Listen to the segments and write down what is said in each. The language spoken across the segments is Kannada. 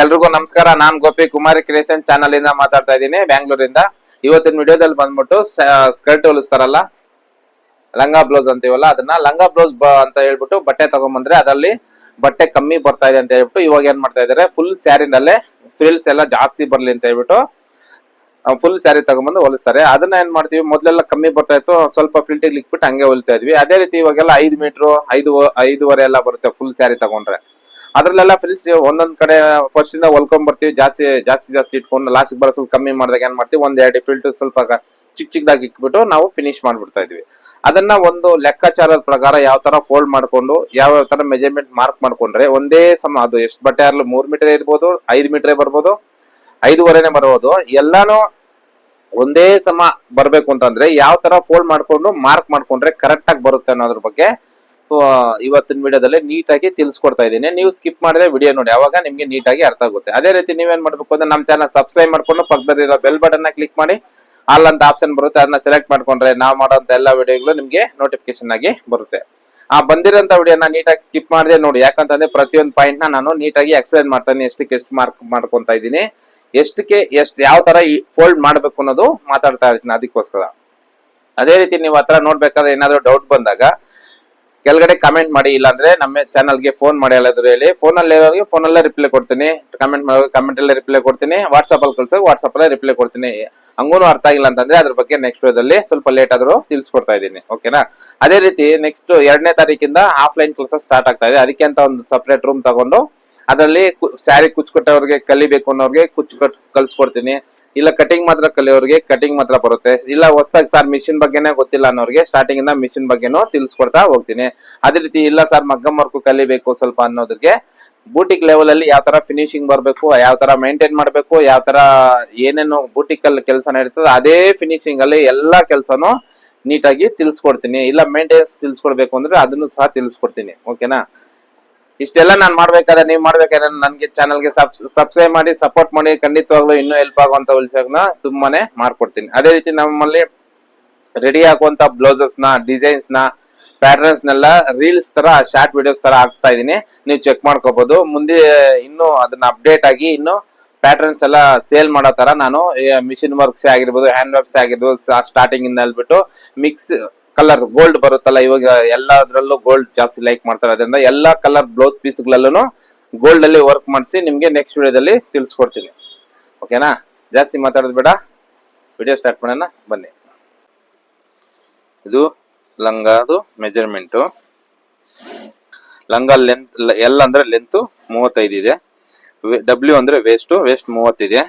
ಎಲ್ರಿಗೂ ನಮಸ್ಕಾರ. ನಾನ್ ಗೋಪಿ ಕುಮಾರಿ ಕ್ರಿಯೇಷನ್ ಚಾನಲ್ ಇಂದ ಮಾತಾಡ್ತಾ ಇದ್ದೀನಿ. ಬ್ಯಾಂಗ್ಳೂರಿಂದ. ಇವತ್ತಿನ ವಿಡಿಯೋದಲ್ಲಿ ಬಂದ್ಬಿಟ್ಟು ಸ್ಕರ್ಟ್ ಹೊಲಿಸ್ತಾರಲ್ಲ? ಲಂಗ ಬ್ಲೌಸ್ ಅಂತೀವಲ್ಲ, ಅದನ್ನ ಲಂಗ ಬ್ಲೌಸ್ ಅಂತ ಹೇಳ್ಬಿಟ್ಟು ಬಟ್ಟೆ ತಗೊಂಡ್ಬಂದ್ರೆ ಅದರಲ್ಲಿ ಬಟ್ಟೆ ಕಮ್ಮಿ ಬರ್ತಾ ಇದೆ ಅಂತ ಹೇಳ್ಬಿಟ್ಟು ಇವಾಗ ಏನ್ ಮಾಡ್ತಾ ಇದಾರೆ? ಫುಲ್ ಸ್ಯಾರಿನಲ್ಲೇ ಫ್ರಿಲ್ಸ್ ಎಲ್ಲ ಜಾಸ್ತಿ ಬರ್ಲಿ ಅಂತ ಹೇಳ್ಬಿಟ್ಟು ಫುಲ್ ಸ್ಯಾರಿ ತಗೊಂಡ್ಬಂದು ಹೊಲಿಸ್ತಾರೆ. ಅದನ್ನ ಏನ್ ಮಾಡ್ತೀವಿ? ಮೊದ್ಲೆಲ್ಲ ಕಮ್ಮಿ ಬರ್ತಾ ಇತ್ತು. ಸ್ವಲ್ಪ ಫಿಲ್ಟಿಗೆ ಲಿಕ್ಬಿಟ್ಟು ಹಂಗೆ ಹೊಲಿತಾ ಇದ್ವಿ. ಅದೇ ರೀತಿ ಇವಾಗೆಲ್ಲ ಐದು ಮೀಟರ್ ಐದು ಐದೂವರೆ ಎಲ್ಲ ಬರುತ್ತೆ ಫುಲ್ ಸ್ಯಾರಿ ತಗೊಂಡ್ರೆ. ಅದ್ರಲ್ಲೆಲ್ಲ ಫ್ರಿಲ್ಸ್ ಒಂದೊಂದ್ ಕಡೆ ಫಸ್ಟ್ ಇಂದ ಹೊಲ್ಕೊಂಡ್ ಬರ್ತೀವಿ. ಜಾಸ್ತಿ ಜಾಸ್ತಿ ಜಾಸ್ತಿ ಇಟ್ಕೊಂಡು ಲಾಸ್ಟ್ ಬರೋ ಸ್ವಲ್ಪ ಕಮ್ಮಿ ಮಾಡಿದಾಗ ಏನ್ ಮಾಡ್ತೀವಿ? ಒಂದ್ ಎರಡು ಫಿಲ್ಟ್ ಸ್ವಲ್ಪ ಚಿಕ್ಕ ಚಿಕ್ಕದಾಗಿ ಇಟ್ಬಿಟ್ಟು ನಾವು ಫಿನಿಶ್ ಮಾಡ್ಬಿಡ್ತಾ ಇದ್ವಿ. ಅದನ್ನ ಒಂದು ಲೆಕ್ಕಾಚಾರದ ಪ್ರಕಾರ ಯಾವ ತರ ಫೋಲ್ಡ್ ಮಾಡ್ಕೊಂಡು, ಯಾವ ಯಾವ ತರ ಮೆಜರ್ಮೆಂಟ್ ಮಾರ್ಕ್ ಮಾಡ್ಕೊಂಡ್ರೆ ಒಂದೇ ಸಮ, ಅದು ಎಷ್ಟು ಬಟ್ಟೆ ಆರ್ಲು ಮೂರ್ ಮೀಟರ್ ಇರ್ಬೋದು, ಐದು ಮೀಟರ್ ಬರ್ಬೋದು, ಐದುವರೆನೆ ಬರ್ಬೋದು, ಎಲ್ಲಾನು ಒಂದೇ ಸಮ ಬರ್ಬೇಕು ಅಂತಂದ್ರೆ ಯಾವ ತರ ಫೋಲ್ಡ್ ಮಾಡ್ಕೊಂಡು ಮಾರ್ಕ್ ಮಾಡ್ಕೊಂಡ್ರೆ ಕರೆಕ್ಟ್ ಆಗಿ ಬರುತ್ತೆ ಅನ್ನೋದ್ರ ಬಗ್ಗೆ ಇವತ್ತಿನ ವಿಡಿಯೋದಲ್ಲಿ ನೀಟಾಗಿ ತಿಳಿಸ್ಕೊಡ್ತಾ ಇದ್ದೀನಿ. ನೀವು ಸ್ಕಿಪ್ ಮಾಡಿದ್ರೆ ವಿಡಿಯೋ ನೋಡಿ, ಅವಾಗ ನಿಮ್ಗೆ ನೀಟಾಗಿ ಅರ್ಥ ಆಗುತ್ತೆ. ಅದೇ ರೀತಿ ನೀವೇನ್ ಮಾಡ್ಬೇಕು ಅಂದ್ರೆ ನಮ್ಮ ಚಾನಲ್ ಸಬ್ಸ್ಕ್ರೈಬ್ ಮಾಡ್ಕೊಂಡು ಪಕ್ಕದಲ್ಲಿರೋ ಬೆಲ್ ಬಟನ್ ಕ್ಲಿಕ್ ಮಾಡಿ, ಅಲ್ಲಂತ ಆಪ್ಷನ್ ಬರುತ್ತೆ, ಅದನ್ನ ಸೆಲೆಕ್ಟ್ ಮಾಡ್ಕೊಂಡ್ರೆ ನಾವು ಮಾಡೋಂತ ಎಲ್ಲ ವಿಡಿಯೋಗಳು ನಿಮ್ಗೆ ನೋಟಿಫಿಕೇಶನ್ ಆಗಿ ಬರುತ್ತೆ. ಆ ಬಂದಿರೋಂಥ ವಿಡಿಯೋನ ನೀಟಾಗಿ ಸ್ಕಿಪ್ ಮಾಡಿದೆ ನೋಡಿ, ಯಾಕಂತಂದ್ರೆ ಪ್ರತಿಯೊಂದು ಪಾಯಿಂಟ್ನ ನಾನು ನೀಟಾಗಿ ಎಕ್ಸ್ಪ್ಲೈನ್ ಮಾಡ್ತಾನೆ, ಎಷ್ಟಕ್ಕೆ ಎಷ್ಟು ಮಾರ್ಕ್ ಮಾಡ್ಕೊಂತ ಇದ್ದೀನಿ, ಎಷ್ಟಕ್ಕೆ ಎಷ್ಟು ಯಾವ ತರ ಫೋಲ್ಡ್ ಮಾಡ್ಬೇಕು ಅನ್ನೋದು ಮಾತಾಡ್ತಾ ಇರ್ತೀನಿ ಅದಕ್ಕೋಸ್ಕರ. ಅದೇ ರೀತಿ ನೀವು ಹತ್ರ ನೋಡ್ಬೇಕಾದ್ರೆ ಏನಾದ್ರು ಡೌಟ್ ಬಂದಾಗ ಕೆಳಗಡೆ ಕಮೆಂಟ್ ಮಾಡಿ, ಇಲ್ಲಾಂದ್ರೆ ನಮ್ಮ ಚಾನಲ್ಗೆ ಫೋನ್ ಮಾಡಿ ಎಲ್ಲಾದ್ರೂ ಹೇಳಿ. ಫೋನ್ ಅಲ್ಲಿ ಇರೋರಿಗೆ ಅಲ್ಲೇ ರಿಪ್ಲೈ ಕೊಡ್ತೀನಿ. ಕಮೆಂಟ್ ಮಾಡೋ ಕಮೆಂಟ್ ಅಲ್ಲೇ ರಿಪ್ಲೈ ಕೊಡ್ತೀನಿ. ವಾಟ್ಸ್ಆಪ್ ಅಲ್ಲಿ ಕಳ್ಸೋಕೆ ವಾಟ್ಸ್ಆಪ್ ಅಲ್ಲೇ ರಿಪ್ಲೈ ಕೊಡ್ತೀನಿ. ಹಂಗೂ ಅರ್ಥ ಆಗಿಲ್ಲ ಅಂತಂದ್ರೆ ಅದ್ರ ಬಗ್ಗೆ ನೆಕ್ಸ್ಟ್ ವಿಡಿಯೋದಲ್ಲಿ ಸ್ವಲ್ಪ ಲೇಟ್ ಆದ್ರೂ ತಿಳಿಸ್ಕೊಡ್ತಾ ಇದ್ದೀನಿ. ಓಕೆನಾ ಅದೇ ರೀತಿ ನೆಕ್ಸ್ಟ್ ಎರಡನೇ ತಾರೀಕಿಂದ ಆಫ್ಲೈನ್ ಕ್ಲಾಸಸ್ ಸ್ಟಾರ್ಟ್ ಆಗ್ತಾ ಇದೆ. ಅದಕ್ಕೆ ಅಂತ ಒಂದು ಸಪ್ರೇಟ್ ರೂಮ್ ತಗೊಂಡು, ಅದರಲ್ಲಿ ಸ್ಯಾರಿ ಕುಚ್ಕೊಟ್ಟವ್ರಿಗೆ ಕಲಿಬೇಕು ಅನ್ನೋರಿಗೆ ಕುಚ್ಚು ಕಟ್ ಕಲ್ಸ್ಕೊಡ್ತೀನಿ ಇಲ್ಲ ಕಟಿಂಗ್ ಮಾತ್ರ ಕಲಿಯೋರಿಗೆ ಕಟಿಂಗ್ ಮಾತ್ರ ಬರುತ್ತೆ. ಇಲ್ಲ ಹೊಸದಾಗಿ ಸರ್ ಮಿಷಿನ್ ಬಗ್ಗೆನೇ ಗೊತ್ತಿಲ್ಲ ಅನ್ನೋರಿಗೆ ಸ್ಟಾರ್ಟಿಂಗ್ ಇಂದ ಮಿಷಿನ್ ಬಗ್ಗೆನೂ ತಿಳಿಸ್ಕೊಡ್ತಾ ಹೋಗ್ತೀನಿ. ಅದೇ ರೀತಿ ಇಲ್ಲ ಸರ್ ಮಗ್ಗಮ್ ವರ್ಕು ಕಲಿಬೇಕು ಸ್ವಲ್ಪ ಅನ್ನೋದಕ್ಕೆ ಬೂಟಿಕ್ ಲೆವೆಲ್ ಅಲ್ಲಿ ಯಾವ ತರ ಫಿನಿಶಿಂಗ್ ಬರಬೇಕು, ಯಾವ ತರ ಮೇಂಟೈನ್ ಮಾಡಬೇಕು, ಯಾವ ತರ ಏನೇನು ಬೂಟಿಕ್ ಅಲ್ಲಿ ಕೆಲಸ ನಡೀತದೆ ಅದೇ ಫಿನಿಶಿಂಗ್ ಅಲ್ಲಿ ಎಲ್ಲಾ ಕೆಲಸನು ನೀಟಾಗಿ ತಿಳಿಸ್ಕೊಡ್ತೀನಿ. ಇಲ್ಲ ಮೇಂಟೆನೆನ್ಸ್ ತಿಳಿಸ್ಕೊಡ್ಬೇಕು ಅಂದ್ರೆ ಅದನ್ನು ಸಹ ತಿಳಿಸ್ಕೊಡ್ತೀನಿ. ಓಕೆನಾ ಇಷ್ಟೆಲ್ಲ ನಾನು ಮಾಡ್ಬೇಕಾದ್ರೆ ನೀವು ಮಾಡ್ಬೇಕಾದ್ರೆ ನನಗೆ ಚಾನಲ್ಗೆ ಸಬ್ಸ್ಕ್ರೈಬ್ ಮಾಡಿ ಸಪೋರ್ಟ್ ಮಾಡಿ, ಖಂಡಿತವಾಗ್ಲೂ ಇನ್ನೂ ಹೆಲ್ಪ್ ಆಗುವಂತ ವಿಷಯನ ತುಂಬಾನೇ ಮಾಡ್ಕೊಡ್ತೀನಿ. ಅದೇ ರೀತಿ ನಮ್ಮಲ್ಲಿ ರೆಡಿ ಆಗುವಂತ ಬ್ಲೌಸಸ್ನ ಡಿಸೈನ್ಸ್ನ ಪ್ಯಾಟರ್ನ್ಸ್ ನೆಲ್ಲ ರೀಲ್ಸ್ ತರ ಶಾರ್ಟ್ ವಿಡಿಯೋಸ್ ತರ ಹಾಕ್ತಾ ಇದೀನಿ ನೀವು ಚೆಕ್ ಮಾಡ್ಕೋಬಹುದು ಮುಂದೆ ಇನ್ನು ಅದನ್ನ ಅಪ್ಡೇಟ್ ಆಗಿ ಇನ್ನು ಪ್ಯಾಟರ್ನ್ಸ್ ಎಲ್ಲ ಸೇಲ್ ಮಾಡೋ ತರ ನಾನು ಮಿಷಿನ್ ವರ್ಕ್ಸ್ ಆಗಿರ್ಬೋದು ಹ್ಯಾಂಡ್ ವರ್ಕ್ಸ್ ಆಗಿರ್ಬೋದು ಸ್ಟಾರ್ಟಿಂಗ್ ಇಂದ ಹೇಳ್ಬಿಟ್ಟು ಮಿಕ್ಸ್ ಕಲರ್ ಗೋಲ್ಡ್ ಬರುತ್ತಲ್ಲ, ಇವಾಗ ಎಲ್ಲದ್ರಲ್ಲೂ ಗೋಲ್ಡ್ ಜಾಸ್ತಿ ಲೈಕ್ ಮಾಡ್ತಾರೆ. ಅದರಿಂದ ಎಲ್ಲಾ ಕಲರ್ ಬ್ಲೌಸ್ ಪೀಸ್ಗಳಲ್ಲೂ ಗೋಲ್ಡ್ ಅಲ್ಲಿ ವರ್ಕ್ ಮಾಡಿಸಿ ನಿಮ್ಗೆ ನೆಕ್ಸ್ಟ್ ವಿಡಿಯೋದಲ್ಲಿ ತಿಳಿಸ್ಕೊಡ್ತೀನಿ. ಓಕೆನಾ ಜಾಸ್ತಿ ಮಾತಾಡೋದು ಬೇಡ. ವಿಡಿಯೋ ಸ್ಟಾರ್ಟ್ ಮಾಡೋಣ, ಬನ್ನಿ. ಇದು ಲಂಗದು ಮೆಜರ್ಮೆಂಟು ಲಂಗ ಲೆಂತ್ ಎಲ್ ಅಂದ್ರೆ ಲೆಂತ್ ಮೂವತ್ತೈದು ಇದೆ. ಡಬ್ಲ್ಯೂ ಅಂದ್ರೆ ವೇಸ್ಟ್ ವೇಸ್ಟ್ ಮೂವತ್ತಿದೆ.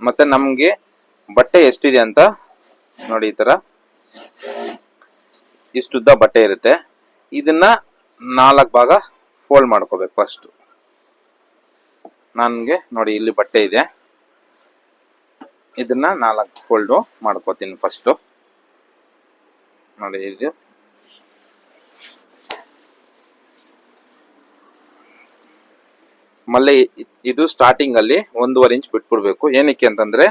ಮತ್ತೆ ನಮ್ಗೆ ಬಟ್ಟೆ ಎಷ್ಟಿದೆ ಅಂತ ನೋಡಿ ಈ ತರ. ಇಷ್ಟುದ್ದ ಬಟ್ಟೆ ಇರುತ್ತೆ. ಇದನ್ನ ನಾಲ್ಕು ಭಾಗ ಫೋಲ್ಡ್ ಮಾಡ್ಕೋಬೇಕು ಫಸ್ಟ್ ನನ್ಗೆ ನೋಡಿ ಇಲ್ಲಿ ಬಟ್ಟೆ ಇದೆ. ಇದನ್ನ ನಾಲ್ಕು ಫೋಲ್ಡು ಮಾಡ್ಕೋತೀನಿ ಫಸ್ಟು ನೋಡಿ ಇದು. ಮಲ್ಲಿ ಇದು ಸ್ಟಾರ್ಟಿಂಗ್ ಅಲ್ಲಿ ಒಂದೂವರೆ ಇಂಚ್ ಬಿಟ್ಬಿಡ್ಬೇಕು. ಏನಕ್ಕೆ ಅಂತಂದ್ರೆ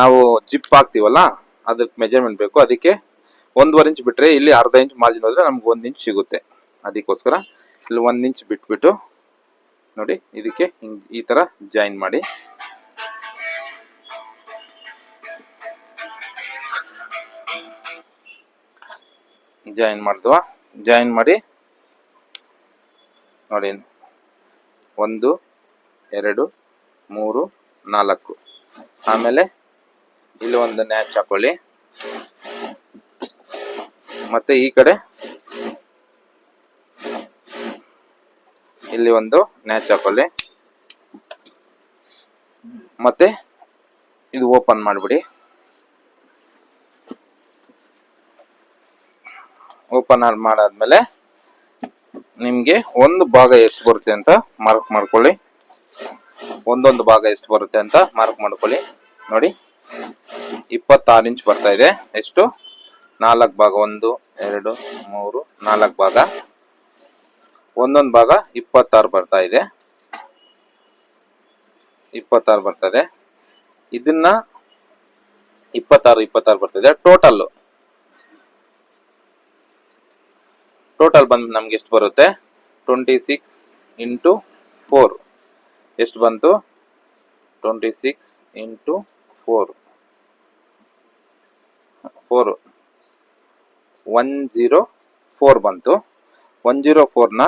ನಾವು ಜಿಪ್ ಹಾಕ್ತಿವಲ್ಲ, ಅದಕ್ಕೆ ಮೆಜರ್ಮೆಂಟ್ ಬೇಕು. ಅದಕ್ಕೆ ಒಂದೂವರೆ ಇಂಚ್ ಬಿಟ್ರೆ ಇಲ್ಲಿ ಅರ್ಧ ಇಂಚ್ ಮಾರ್ಜಿನ್ ಹೋದ್ರೆ ನಮ್ಗೆ ಒಂದ್ ಇಂಚ್ ಸಿಗುತ್ತೆ. ಅದಕ್ಕೋಸ್ಕರ ಇಲ್ಲಿ ಒಂದ್ ಇಂಚ್ ಬಿಟ್ಬಿಟ್ಟು ನೋಡಿ ಇದಕ್ಕೆ ಹಿಂಗ್ ಈ ತರ ಜಾಯಿನ್ ಮಾಡಿ. ಜಾಯಿನ್ ಮಾಡಿದ್ವಾ? ಜಾಯಿನ್ ಮಾಡಿ ನೋಡಿ ಒಂದು, ಎರಡು, ಮೂರು, ನಾಲ್ಕು. ಆಮೇಲೆ ಇಲ್ಲಿ ಒಂದು ನ್ಯಾಚ್ ಹಾಕೊಳ್ಳಿ. ಮತ್ತೆ ಈ ಕಡೆ ಇಲ್ಲಿ ಒಂದು ನ್ಯಾಚ್ ಹಾಕೊಳ್ಳಿ ಮತ್ತೆ ಇದು ಓಪನ್ ಮಾಡಿಬಿಡಿ. ಓಪನ್ ಮಾಡಾದ್ಮೇಲೆ ನಿಮ್ಗೆ ಒಂದು ಭಾಗ ಎಷ್ಟು ಬರುತ್ತೆ ಅಂತ ಮಾರ್ಕ್ ಮಾಡ್ಕೊಳ್ಳಿ. ಒಂದೊಂದು ಭಾಗ ಎಷ್ಟು ಬರುತ್ತೆ ಅಂತ ಮಾರ್ಕ್ ಮಾಡ್ಕೊಳ್ಳಿ. ನೋಡಿ, ಇಪ್ಪತ್ತಾರು ಇಂಚ್ ಬರ್ತಾ ಇದೆ. ಎಷ್ಟು? ನಾಲ್ಕು ಭಾಗ ಒಂದು, ಎರಡು, ಮೂರು, ನಾಲ್ಕು ಭಾಗ. ಒಂದೊಂದು ಭಾಗ ಇಪ್ಪತ್ತಾರು ಬರ್ತಾ ಇದೆ. ಇಪ್ಪತ್ತಾರು ಬರ್ತದೆ ಇದನ್ನ ಇಪ್ಪತ್ತಾರು ಇಪ್ಪತ್ತಾರು ಬರ್ತಿದೆ ಟೋಟಲ್ ಟೋಟಲ್ ಬಂದು ನಮ್ಗೆ ಎಷ್ಟು ಬರುತ್ತೆ? ಟ್ವೆಂಟಿ ಸಿಕ್ಸ್ ಇಂಟು ಫೋರ್ ಎಷ್ಟು ಬಂತು? Twenty six into four four one zero four ಬಂತು. ಒನ್ ಜೀರೋ ಫೋರ್ನ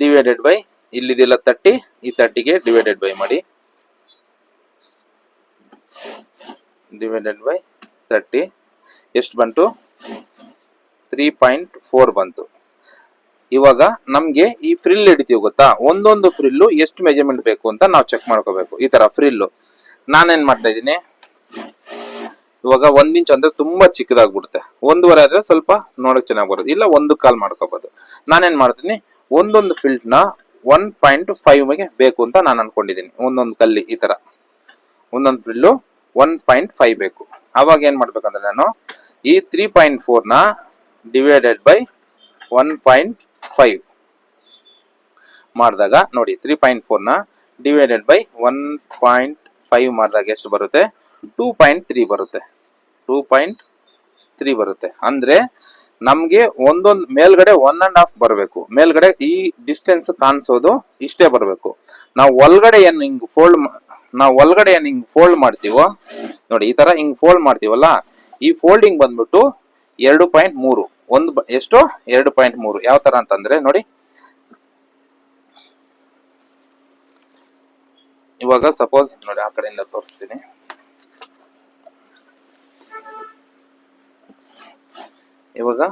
ಡಿವೈಡೆಡ್ ಬೈ ಇಲ್ಲಿದೆಲ್ಲ ತರ್ಟಿ ಈ ತರ್ಟಿಗೆ ಡಿವೈಡೆಡ್ ಬೈ ಮಾಡಿ. ಡಿವೈಡೆಡ್ ಬೈ ತರ್ಟಿ ಎಷ್ಟು ಬಂತು? ತ್ರೀ ಪಾಯಿಂಟ್ ಫೋರ್ ಬಂತು. ಇವಾಗ ನಮಗೆ ಈ ಫ್ರಿಲ್ ಹಿಡಿತೀವಿ ಗೊತ್ತಾ? ಒಂದೊಂದು ಫ್ರಿಲ್ಲು ಎಷ್ಟು ಮೆಜರ್ಮೆಂಟ್ ಬೇಕು ಅಂತ ನಾವು ಚೆಕ್ ಮಾಡ್ಕೋಬೇಕು. ಈ ಥರ ಫ್ರಿಲ್ಲು ನಾನೇನು ಮಾಡ್ತಾ ಇದ್ದೀನಿ? ಇವಾಗ ಒಂದ್ ಇಂಚ್ ಅಂದ್ರೆ ತುಂಬಾ ಚಿಕ್ಕದಾಗ್ಬಿಡುತ್ತೆ. ಒಂದೂವರೆ ಆದ್ರೆ ಸ್ವಲ್ಪ ನೋಡಕ್ ಚೆನ್ನಾಗಿ ಬರುತ್ತೆ. ಇಲ್ಲ ಒಂದು ಕಾಲ್ ಮಾಡ್ಕೋಬಹುದು ನಾನೇನ್ ಮಾಡ್ತೀನಿ? ಒಂದೊಂದು ಫಿಲ್ಟ್ನ ಒನ್ ಪಾಯಿಂಟ್ ಫೈವ್ಗೆ ಬೇಕು ಅಂತ ನಾನು ಅನ್ಕೊಂಡಿದ್ದೀನಿ. ಒಂದೊಂದು ಕಲ್ಲಿ ಈ ತರ. ಒಂದೊಂದು ಫ್ರಿಲ್ಲು ಒನ್ ಪಾಯಿಂಟ್ ಫೈವ್ ಬೇಕು. ಅವಾಗ ಏನ್ ಮಾಡ್ಬೇಕಂದ್ರೆ ನಾನು ಈ three point ಫೋರ್ನ divided by one point five ಮಾಡಿದಾಗ, ನೋಡಿ three point ಫೋರ್ನ divided by one point five ಮಾಡಿದಾಗ ಎಷ್ಟು ಬರುತ್ತೆ? ಟೂ ಪಾಯಿಂಟ್ ತ್ರೀ ಬರುತ್ತೆ. ಟೂ ಪಾಯಿಂಟ್ ತ್ರೀ ಬರುತ್ತೆ. ಅಂದ್ರೆ ನಮ್ಗೆ ಒಂದೊಂದು ಮೇಲ್ಗಡೆ ಒನ್ ಅಂಡ್ ಹಾಫ್ ಬರಬೇಕು. ಮೇಲ್ಗಡೆ ಈ ಡಿಸ್ಟೆನ್ಸ್ ಕಾಣಿಸೋದು ಇಷ್ಟೇ ಬರಬೇಕು. ನಾವು ಒಳಗಡೆ ಏನು ಹಿಂಗ್ ಫೋಲ್ಡ್ ನಾವು ಒಳಗಡೆ ಏನು ಹಿಂಗ್ ಫೋಲ್ಡ್ ಮಾಡ್ತೀವೋ, ನೋಡಿ ಈ ತರ ಹಿಂಗ್ ಫೋಲ್ಡ್ ಮಾಡ್ತೀವಲ್ಲ, ಈ ಫೋಲ್ಡಿಂಗ್ ಬಂದ್ಬಿಟ್ಟು ಎರಡು ಪಾಯಿಂಟ್ ಮೂರು. ಒಂದು ಎಷ್ಟು? ಎರಡು ಪಾಯಿಂಟ್ ಮೂರು. ಯಾವ ತರ ಅಂತಂದ್ರೆ ನೋಡಿ. ಇವಾಗ ಸಪೋಸ್ ನೋಡಿ ಆ ಕಡೆಯಿಂದ ತೋರಿಸ್ತೀನಿ. ಇವಾಗ?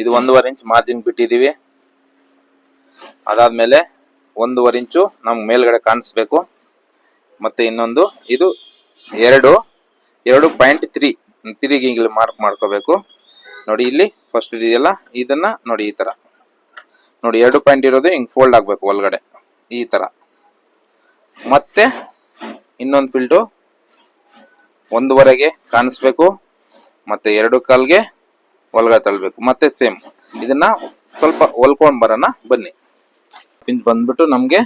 ಇದು ಒಂದೂವರೆ ಇಂಚ್ ಮಾರ್ಜಿನ್ ಬಿಟ್ಟಿದೀವಿ. ಅದಾದ್ಮೇಲೆ ಒಂದೂವರೆ ಇಂಚು ನಮ್ಗೆ ಮೇಲ್ಗಡೆ ಕಾಣಿಸ್ಬೇಕು. ಮತ್ತೆ ಇನ್ನೊಂದು, ಇದು ಎರಡು ಎರಡು ಪಾಯಿಂಟ್ ತ್ರೀ ತ್ರೀಗೆ ಇಲ್ಲಿ ಮಾರ್ಕ್ ಮಾಡ್ಕೋಬೇಕು. ನೋಡಿ ಇಲ್ಲಿ ಫಸ್ಟ್ ಇದೆಯಲ್ಲ, ಇದನ್ನ ನೋಡಿ ಈ ತರ. ನೋಡಿ ಎರಡು ಪಾಯಿಂಟ್ ಇರೋದು ಹಿಂಗ್ ಫೋಲ್ಡ್ ಆಗ್ಬೇಕು ಒಳಗಡೆ, ಈ ತರ. ಮತ್ತೆ ಇನ್ನೊಂದು ಫಿಲ್ಟು ಒಂದೂವರೆಗೆ ಕಾಣಿಸ್ಬೇಕು. ಮತ್ತೆ ಎರಡು ಕಾಲ್ಗೆ ಒಳಗಡೆ ತಳ್ಬೇಕು. ಮತ್ತೆ ಸೇಮ್ ಇದನ್ನ ಸ್ವಲ್ಪ ಹೊಲ್ಕೊಂಡ್ ಬರೋಣ. ಬನ್ನಿ. ಪಿಂಚ್ ಬಂದ್ಬಿಟ್ಟು ನಮ್ಗೆ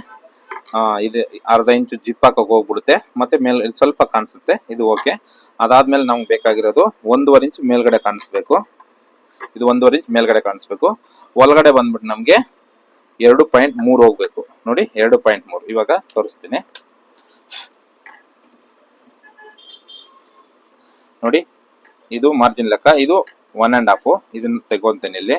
ಇದು ಅರ್ಧ ಇಂಚು ಜಿಪ್ ಹಾಕಕ್ ಹೋಗ್ಬಿಡುತ್ತೆ. ಮತ್ತೆ ಮೇಲ್, ಸ್ವಲ್ಪ ಕಾಣಿಸುತ್ತೆ. ಇದು ಓಕೆ. ಅದಾದ್ಮೇಲೆ ನಮ್ಗೆ ಬೇಕಾಗಿರೋದು ಒಂದೂವರೆ ಇಂಚ್ ಮೇಲ್ಗಡೆ ಕಾಣಿಸ್ಬೇಕು. ಇದು ಒಂದೂವರೆ ಇಂಚ್ ಮೇಲ್ಗಡೆ ಕಾಣಿಸ್ಬೇಕು. ಒಳಗಡೆ ಬಂದ್ಬಿಟ್ಟು ನಮ್ಗೆ ಎರಡು ಪಾಯಿಂಟ್ ಮೂರು ಹೋಗ್ಬೇಕು. ನೋಡಿ, ಎರಡು ಪಾಯಿಂಟ್ ಮೂರು. ಇವಾಗ ತೋರಿಸ್ತೀನಿ. ನೋಡಿ ಇದು ಮಾರ್ಜಿನ್ ಲೆಕ್ಕ, ಇದು ಒನ್ ಆ್ಯಂಡ್ ಹಾಫ್ ಇದನ್ನ ತೆಗೊಂತೀನಿ ಇಲ್ಲಿ.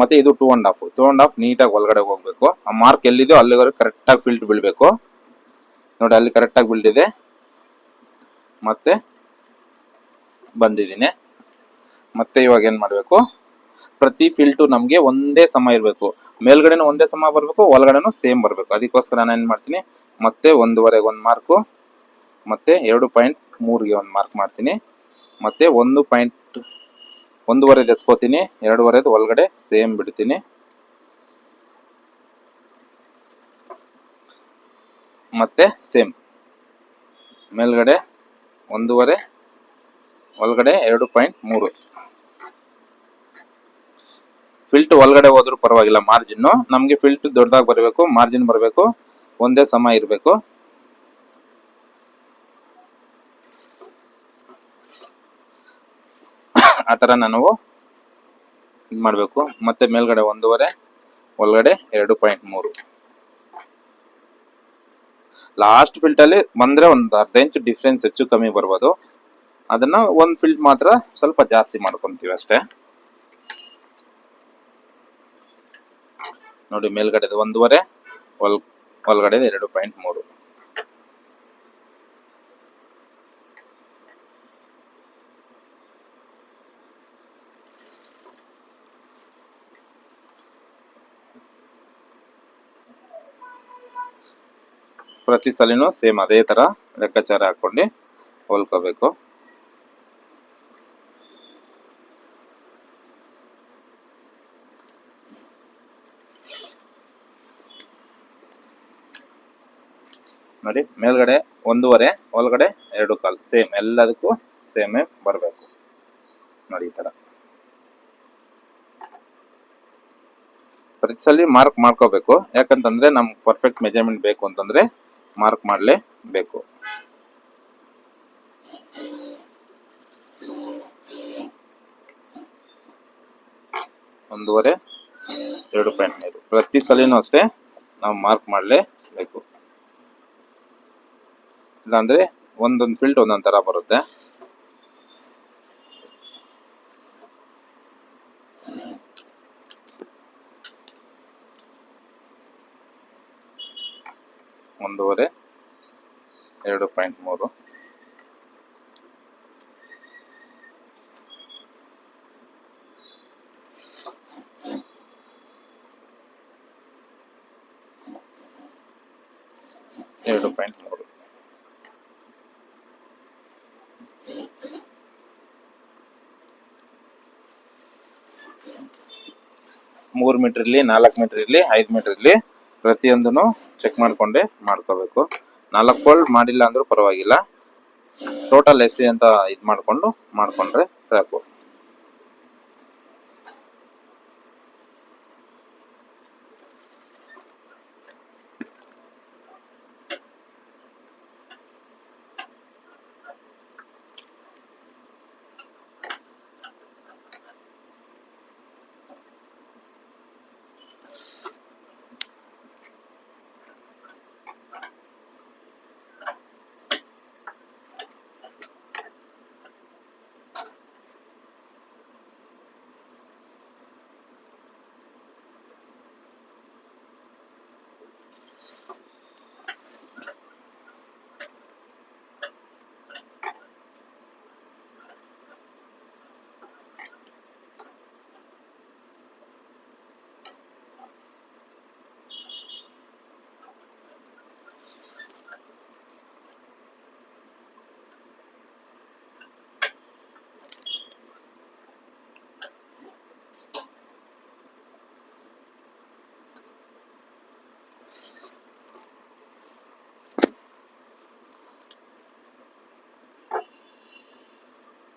ಮತ್ತೆ ಇದು two and half two and half ನೀಟಾಗಿ ಒಳಗಡೆ ಹೋಗ್ಬೇಕು. ಆ ಮಾರ್ಕ್ ಎಲ್ಲಿದೆಯೋ ಅಲ್ಲಿವರೆಗೆ ಕರೆಕ್ಟಾಗಿ ಫಿಲ್ಟ್ ಬೀಳ್ಬೇಕು. ನೋಡಿ, ಅಲ್ಲಿ ಕರೆಕ್ಟಾಗಿ ಇದೆ. ಮತ್ತೆ ಬಂದಿದ್ದೀನಿ. ಮತ್ತೆ ಇವಾಗ ಏನು ಮಾಡಬೇಕು? ಪ್ರತಿ ಫಿಲ್ಟು ನಮಗೆ ಒಂದೇ ಸಮ ಇರಬೇಕು. ಮೇಲ್ಗಡೆನೂ ಒಂದೇ ಸಮ ಬರಬೇಕು, ಒಳಗಡೆನೂ ಸೇಮ್ ಬರಬೇಕು. ಅದಕ್ಕೋಸ್ಕರ ನಾನು ಏನು ಮಾಡ್ತೀನಿ? ಮತ್ತೆ ಒಂದೂವರೆಗೆ ಒಂದು ಮಾರ್ಕು ಮತ್ತೆ ಎರಡು ಪಾಯಿಂಟ್ ಮೂರಿಗೆ ಒಂದು ಮಾರ್ಕ್ ಮಾಡ್ತೀನಿ. ಮತ್ತೆ ಒಂದು ಪಾಯಿಂಟ್ ಒಂದೂವರೆದು ಎತ್ಕೋತೀನಿ, ಎರಡೂವರೆದು ಒಳಗಡೆ ಸೇಮ್ ಬಿಡ್ತೀನಿ. ಮತ್ತೆ ಸೇಮ್. ಮೇಲ್ಗಡೆ ಒಂದೂವರೆ, ಒಳಗಡೆ ಎರಡು ಪಾಯಿಂಟ್ ಮೂರು. ಫಿಲ್ಟ್ ಒಳಗಡೆ ಹೋದ್ರೂ ಪರವಾಗಿಲ್ಲ ಮಾರ್ಜಿನ್ ನಮಗೆ ಫಿಲ್ಟ್ ದೊಡ್ಡದಾಗಿ ಬರಬೇಕು ಮಾರ್ಜಿನ್ ಬರಬೇಕು, ಒಂದೇ ಸಮ ಇರಬೇಕು. ಆ ಥರ ನಾವು ಇದು ಮಾಡಬೇಕು. ಮತ್ತೆ ಮೇಲ್ಗಡೆ ಒಂದೂವರೆ, ಒಳಗಡೆ ಎರಡು ಪಾಯಿಂಟ್ ಮೂರು. ಲಾಸ್ಟ್ ಫಿಲ್ಟ್ ಅಲ್ಲಿ ಬಂದ್ರೆ ಒಂದು ಅರ್ಧ ಇಂಚು ಡಿಫ್ರೆನ್ಸ್ ಹೆಚ್ಚು ಕಮ್ಮಿ ಬರ್ಬೋದು. ಅದನ್ನ ಒಂದ್ ಫಿಲ್ಟ್ ಮಾತ್ರ ಸ್ವಲ್ಪ ಜಾಸ್ತಿ ಮಾಡ್ಕೊಂತೀವಿ ಅಷ್ಟೇ. ನೋಡಿ ಮೇಲ್ಗಡೆದು ಒಂದೂವರೆ ಒಳಗಡೆ ಎರಡು ಪಾಯಿಂಟ್ ಮೂರು. ಪ್ರತಿ ಸಲಿನೂ ಸೇಮ್ ಅದೇ ತರ ಲೆಕ್ಕಾಚಾರ ಹಾಕೊಂಡು ಹೊಲ್ಕೋಬೇಕು. ನೋಡಿ, ಮೇಲ್ಗಡೆ ಒಂದೂವರೆ, ಒಳಗಡೆ ಎರಡು ಕಾಲ್, ಸೇಮ್ ಎಲ್ಲದಕ್ಕೂ ಸೇಮೇ ಬರಬೇಕು. ನೋಡಿ, ಈ ತರ. ಪ್ರತಿ ಸಲ ಮಾರ್ಕ್ ಮಾಡ್ಕೋಬೇಕು. ಯಾಕಂತಂದ್ರೆ ನಮ್ಗೆ ಪರ್ಫೆಕ್ಟ್ ಮೆಜರ್ಮೆಂಟ್ ಬೇಕು ಅಂತಂದ್ರೆ ಮಾರ್ಕ್ ಮಾಡಲೇಬೇಕು. ಒಂದೂವರೆ, ಎರಡು ಪಾಯಿಂಟ್ ಐದು. ಪ್ರತಿ ಸಲಿನೂ ಅಷ್ಟೇ ನಾವು ಮಾರ್ಕ್ ಮಾಡಲೇಬೇಕು. ಇಲ್ಲಾಂದ್ರೆ ಒಂದೊಂದು ಫೀಲ್ಡ್ ಒಂದೊಂದು ಥರ ಬರುತ್ತೆ ಒಂದೂವರೆ ಎರಡು ಪಾಯಿಂಟ್ ಮೂರು ಎರಡು ಪಾಯಿಂಟ್ ಮೂರು ಮೂರು ಮೀಟರ್ ಇರಲಿ ನಾಲ್ಕು ಮೀಟರ್ ಇರಲಿ ಐದು ಮೀಟರ್ ಇರಲಿ ಪ್ರತಿಯೊಂದನ್ನು ಚೆಕ್ ಮಾಡ್ಕೊಂಡೆ ಮಾಡ್ಕೋಬೇಕು ನಾಲ್ಕು ಫೋಲ್ಡ್ ಮಾಡಿಲ್ಲ ಅಂದ್ರೂ ಪರವಾಗಿಲ್ಲ. ಟೋಟಲ್ ಎಷ್ಟಿದೆ ಅಂತ ಇದು ಮಾಡಿಕೊಂಡು ಮಾಡ್ಕೊಂಡ್ರೆ ಸಾಕು.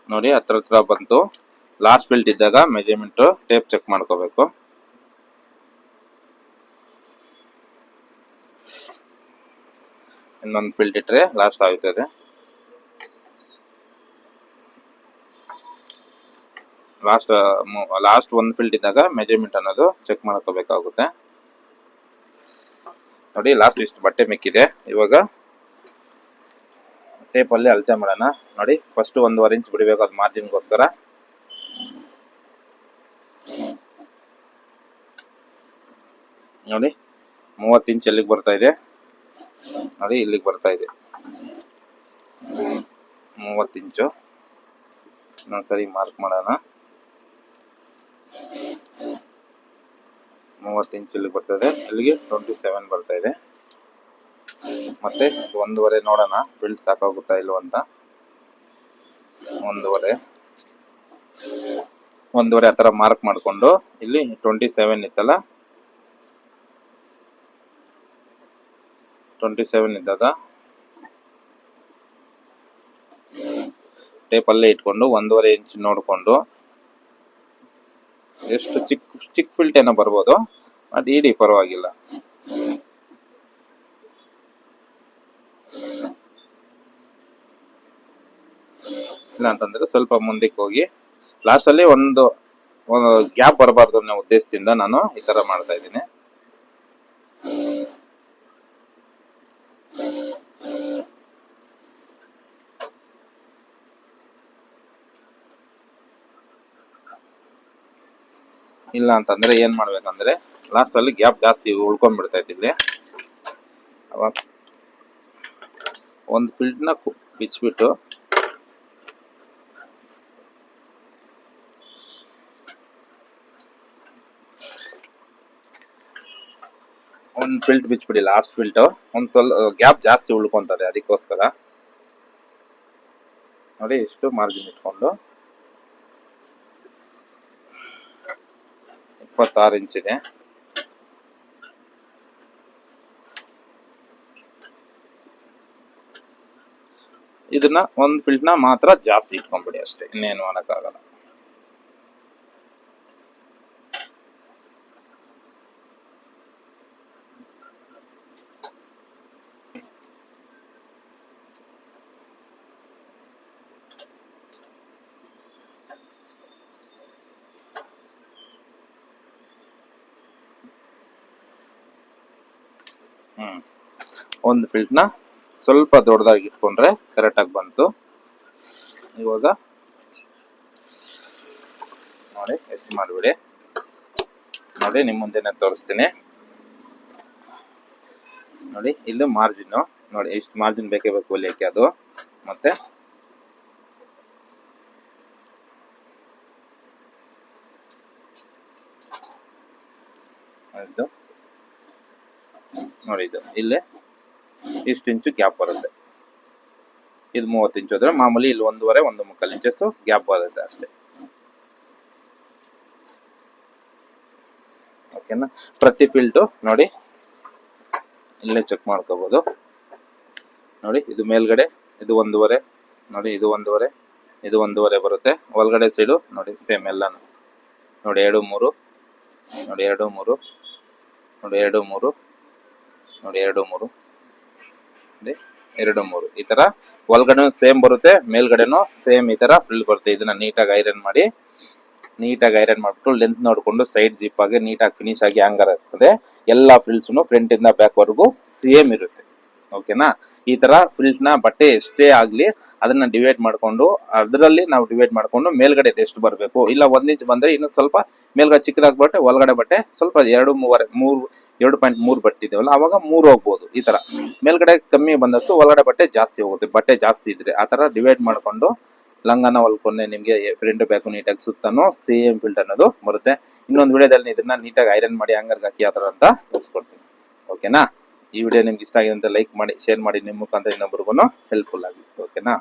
ನೋಡಿ, ಹತ್ರ ಹತ್ರ ಬಂತು ಲಾಸ್ಟ್ ಫೀಲ್ಡ್ ಇದ್ದಾಗ ಮೆಜರ್ಮೆಂಟ್ ಟೇಪ್ ಚೆಕ್ ಮಾಡ್ಕೋಬೇಕು. ಇನ್ನೊಂದು ಫೀಲ್ಡ್ ಇಟ್ಟರೆ ಲಾಸ್ಟ್ ಆಗುತ್ತದೆ ಲಾಸ್ಟ್ ಲಾಸ್ಟ್ ಒಂದು ಫೀಲ್ಡ್ ಇದ್ದಾಗ ಮೆಜರ್ಮೆಂಟ್ ಅನ್ನೋದು ಚೆಕ್ ಮಾಡ್ಕೋಬೇಕಾಗುತ್ತೆ. ನೋಡಿ ಲಾಸ್ಟ್ ಇಷ್ಟು ಬಟ್ಟೆ ಮೆಕ್ಕಿದೆ. ಇವಾಗ ಟೇಪಲ್ಲಿ ಅಳತೆ ಮಾಡೋಣ. ನೋಡಿ ಫಸ್ಟ್ ಒಂದೂವರೆ ಇಂಚ್ ಬಿಡಬೇಕು ಅದು ಮಾರ್ಜಿನ್ಗೋಸ್ಕರ ನೋಡಿ, ಮೂವತ್ತು ಇಂಚ್ ಎಲ್ಲಿಗೆ ಬರ್ತಾ ಇದೆ. ನೋಡಿ, ಇಲ್ಲಿಗೆ ಬರ್ತಾ ಇದೆ. ಮೂವತ್ತು ಇಂಚು ಇನ್ನೊಂದ್ಸರಿ ಮಾರ್ಕ್ ಮಾಡೋಣ. ಮೂವತ್ತು ಇಂಚ್ ಇಲ್ಲಿಗೆ ಇದೆ. ಇಲ್ಲಿಗೆ ಟ್ವೆಂಟಿ ಸೆವೆನ್ ಬರ್ತಾ ಇದೆ. ಮತ್ತೆ ಒಂದೂವರೆ ನೋಡೋಣ. ಬಿಲ್ಡ್ ಸಾಕಾಗುತ್ತಾ ಇಲ್ವ ಅಂತ. ಒಂದೂವರೆ. ಒಂದೂವರೆ ಆ ಥರ ಮಾರ್ಕ್ ಮಾಡಿಕೊಂಡು. ಇಲ್ಲಿ ಟ್ವೆಂಟಿ ಸೆವೆನ್ ಇತ್ತಲ್ಲ? ಟ್ವೆಂಟಿ ಸೆವೆನ್ ಇದ್ದಾಗ ಟೇಪಲ್ಲೇ ಇಟ್ಕೊಂಡು ಒಂದೂವರೆ ಇಂಚ್ ನೋಡಿಕೊಂಡು. ಎಷ್ಟು ಚಿಕ್ಕ ಚಿಕ್ಕ ಫಿಲ್ಟ್ ಏನೋ ಬರ್ಬೋದು. ಅದು ಇಡಿ ಪರವಾಗಿಲ್ಲ. ಅಂತಂದ್ರೆ ಸ್ವಲ್ಪ ಮುಂದಕ್ಕೆ ಹೋಗಿ ಲಾಸ್ಟಲ್ಲಿ ಒಂದು ಗ್ಯಾಪ್ ಬರಬಾರ್ದು ಅನ್ನೋ ಉದ್ದೇಶದಿಂದ ನಾನು ಈ ತರ ಮಾಡ್ತಾ ಇದ್ದೀನಿ. ಇಲ್ಲ ಅಂತಂದ್ರೆ ಏನ್ ಮಾಡ್ಬೇಕಂದ್ರೆ ಲಾಸ್ಟ್ ಅಲ್ಲಿ ಗ್ಯಾಪ್ ಜಾಸ್ತಿ ಉಳ್ಕೊಂಡ್ಬಿಡ್ತೈತಿ ಇಲ್ಲಿ ಅವಾಗ ಒಂದು ಫಿಲ್ಟ್ನ ಬಿಚ್ಚಿಬಿಟ್ಟು ಒಂದು ಫಿಲ್ಟ್ ಬಿಚ್ಬಿಡಿ ಲಾಸ್ಟ್ ಫಿಲ್ಟ್ ಒಂದು ಸ್ವಲ್ಪ ಗ್ಯಾಪ್ ಜಾಸ್ತಿ ಉಳ್ಕೊಂತದೆ ಅದಕ್ಕೋಸ್ಕರ. ನೋಡಿ, ಇಷ್ಟು ಮಾರ್ಜಿನ್ ಇಟ್ಕೊಂಡು. ಇಪ್ಪತ್ತಾರು ಇಂಚ್ ಇದೆ. ಇದನ್ನ ಒಂದು ಫಿಲ್ಟ್ನ ಮಾತ್ರ ಜಾಸ್ತಿ ಇಟ್ಕೊಂಡ್ಬಿಡಿ ಅಷ್ಟೇ, ಇನ್ನೇನು ಮಾಡೋಕ್ಕಾಗಲ್ಲ. ಒಂದು ಫಿಲ್ಟ್ನ ಸ್ವಲ್ಪ ದೊಡ್ಡದಾಗಿ ಇಟ್ಕೊಂಡ್ರೆ ಕರೆಕ್ಟಾಗಿ ಬಂತು. ಇವಾಗ ನೋಡಿ ಎಷ್ಟು ಮಾಡಿಬಿಡಿ. ನೋಡಿ ನಿಮ್ಮ ಮುಂದೆನೆ ತೋರಿಸ್ತೀನಿ. ನೋಡಿ, ಇಲ್ಲಿ ಮಾರ್ಜಿನ್ ನೋಡಿ, ಎಷ್ಟು ಮಾರ್ಜಿನ್ ಬೇಕೇ ಬೇಕು ಹೊಲಿಯಕ್ಕೆ ಅದು. ಮತ್ತೆ ಇದು ನೋಡಿ ಇದು. ಇಲ್ಲೇ ಇಷ್ಟು ಇಂಚು ಗ್ಯಾಪ್ ಬರುತ್ತೆ. ಇದು ಮೂವತ್ತು ಇಂಚು ಹೋದ್ರೆ ಮಾಮೂಲಿ ಇಲ್ಲಿ ಒಂದೂವರೆ, ಒಂದು ಮುಕ್ಕಾಲು ಇಂಚಸ್ ಗ್ಯಾಪ್ ಬರುತ್ತೆ ಅಷ್ಟೇ. ಓಕೆನಾ ಪ್ರತಿ ಫಿಲ್ಟು ನೋಡಿ, ಇಲ್ಲೇ ಚೆಕ್ ಮಾಡ್ಕೋಬಹುದು ನೋಡಿ, ಇದು ಮೇಲ್ಗಡೆ, ಇದು ಒಂದೂವರೆ, ನೋಡಿ, ಇದು ಒಂದೂವರೆ ಇದು ಒಂದೂವರೆ ಬರುತ್ತೆ. ಒಳಗಡೆ ಸೈಡು ನೋಡಿ ಸೇಮ್ ಎಲ್ಲಾನು. ನೋಡಿ, ಎರಡು ಮೂರು, ನೋಡಿ, ಎರಡು ಮೂರು, ನೋಡಿ, ಎರಡು ಮೂರು. ನೋಡಿ, ಎರಡು, ಮೂರು. ಎರಡು, ಮೂರು. ಈ ತರ ಒಳಗಡೆ ಸೇಮ್ ಬರುತ್ತೆ, ಮೇಲ್ಗಡೆನೂ ಸೇಮ್ ಈ ತರ ಫಿಲ್ ಬರುತ್ತೆ. ಇದನ್ನ ನೀಟಾಗಿ ಐರನ್ ಮಾಡಿ ನೀಟಾಗಿ ಐರನ್ ಮಾಡ್ಬಿಟ್ಟು ಲೆಂತ್ ನೋಡ್ಕೊಂಡು ಸೈಡ್ ಜಿಪ್ ಆಗಿ ನೀಟಾಗಿ ಫಿನಿಶ್ ಆಗಿ ಹ್ಯಾಂಗರ್ ಆಗ್ತದೆ ಎಲ್ಲಾ ಫ್ರಿಲ್ಸ್ನು ಫ್ರಂಟ್ ಇಂದ ಬ್ಯಾಕ್ ವರೆಗೂ ಸೇಮ್ ಇರುತ್ತೆ. ಓಕೆನಾ? ಈ ತರ ಫಿಲ್ಟ್ನ ನ ಬಟ್ಟೆ ಎಷ್ಟೇ ಆಗ್ಲಿ ಅದನ್ನ ಡಿವೈಡ್ ಮಾಡ್ಕೊಂಡು, ಅದರಲ್ಲಿ ನಾವು ಡಿವೈಡ್ ಮಾಡ್ಕೊಂಡು ಮೇಲ್ಗಡೆ ಎಷ್ಟು ಬರಬೇಕು. ಇಲ್ಲ ಒಂದ್ ಇಂಚ್ ಬಂದ್ರೆ ಇನ್ನು ಸ್ವಲ್ಪ ಮೇಲ್ಗಡೆ ಚಿಕ್ಕದಾಗಿ ಬಟ್ಟೆ, ಒಳಗಡೆ ಬಟ್ಟೆ, ಸ್ವಲ್ಪ ಎರಡು ಮೂವರೆ, ಮೂರು, ಎರಡು ಪಾಯಿಂಟ್ ಮೂರು ಬಟ್ಟೆ ಇದೆಯಲ್ಲ ಅವಾಗ ಮೂರು ಹೋಗ್ಬೋದು ಈ ತರ. ಮೇಲ್ಗಡೆ ಕಮ್ಮಿ ಬಂದಷ್ಟು ಒಳಗಡೆ ಬಟ್ಟೆ ಜಾಸ್ತಿ ಹೋಗುತ್ತೆ, ಬಟ್ಟೆ ಜಾಸ್ತಿ ಇದ್ರೆ. ಆ ತರ ಡಿವೈಡ್ ಮಾಡ್ಕೊಂಡು ಲಂಗನ ಹೊಲ್ಕೊಂಡೆ ನಿಮ್ಗೆ ಫ್ರಂಟ್ ಬ್ಯಾಕು ನೀಟಾಗಿ ಸುತ್ತನೋ ಸೇಮ್ ಫಿಲ್ಟ್ ಅನ್ನೋದು ಬರುತ್ತೆ. ಇನ್ನೊಂದು ವಿಡಿಯೋದಲ್ಲಿ ಇದನ್ನ ನೀಟಾಗಿ ಐರನ್ ಮಾಡಿ ಹಂಗರ್ಗೆ ಹಾಕಿ ಆ ಥರ ಅಂತ ತೋರಿಸ್ಕೊಡ್ತೀನಿ. ಓಕೆನಾ? ಈ ವಿಡಿಯೋ ನಿಮ್ಗೆ ಇಷ್ಟ ಆಗಿದೆ ಅಂತ ಲೈಕ್ ಮಾಡಿ ಶೇರ್ ಮಾಡಿ, ನಿಮ್ಮ ಮುಖಾಂತರ ಇನ್ನೊಬ್ರಿಗೂ ಹೆಲ್ಪ್ಫುಲ್ ಆಗಿ ಓಕೆನಾ